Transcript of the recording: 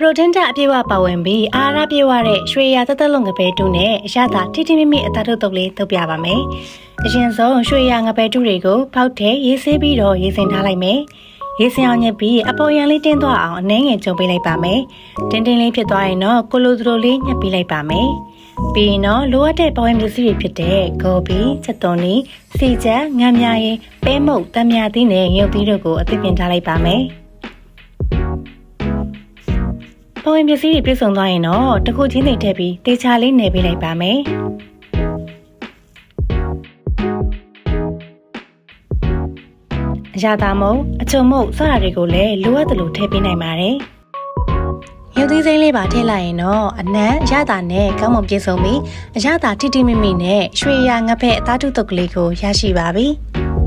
ပရိုတင်းဓာတ်အပြည့်အဝပါဝင်ပြီးအာဟာရပြည့်ဝတဲ့ရွှေရသက်သက်လုံးငပဲတုနဲ့အရသာထိထိမိမိအသားထုတ်တုပ်လေးထုတ်ပြပါမယ်။အရင်ဆုံးရွှေရငပဲတုတွေကိုဖောက်ထဲရေးဆေးပြီးတော့ရေးစင်ထားလိုက်မယ်။ရေးစင်အောင်ညက်ပြီးအပေါ်ရန်လေးတင်းသွားအောင်အနှဲငယ်ကြုံပေးလိုက်ပါမယ်။တင်းတင်းလေးဖြစ်သွားရင်တော့ကိုလိုသလိုလေးညက်ပေးလိုက်ပါမယ်။ပြီးရင်တော့လိုအပ်တဲ့ပေါ်ရင်ပစ္စည်းတွေဖြစ်တဲ့ဂိုဘီချက်သွန်နီစီချက်ငမ်းမြရင်ပဲမုတ်တံမြသီးနဲ့ငုပ်သီးတို့ကိုအသစ်ပြင်ထားလိုက်ပါမယ်။ ပေါ်ရင်ပစ္စည်းတွေပြည့်စုံသွားရင်တော့တစ်ခုချင်းသိထည့်ပြီးတေချာလေးနယ်ပေးလိုက်ပါမယ်။အရာသာမုံအချုံမုံစတာတွေကိုလည်းလိုအပ်သလိုထည့်ပေးနိုင်ပါတယ်။ရုပ်သီးစိမ်းလေးပါထည့်လိုက်ရင်တော့အနံ့အရသာနဲ့ကောင်းမွန်ပြည့်စုံပြီးအရသာထိထိမိမိနဲ့ရွှေရငဖက်အသားထုတုပ်ကလေးကိုရရှိပါပြီ။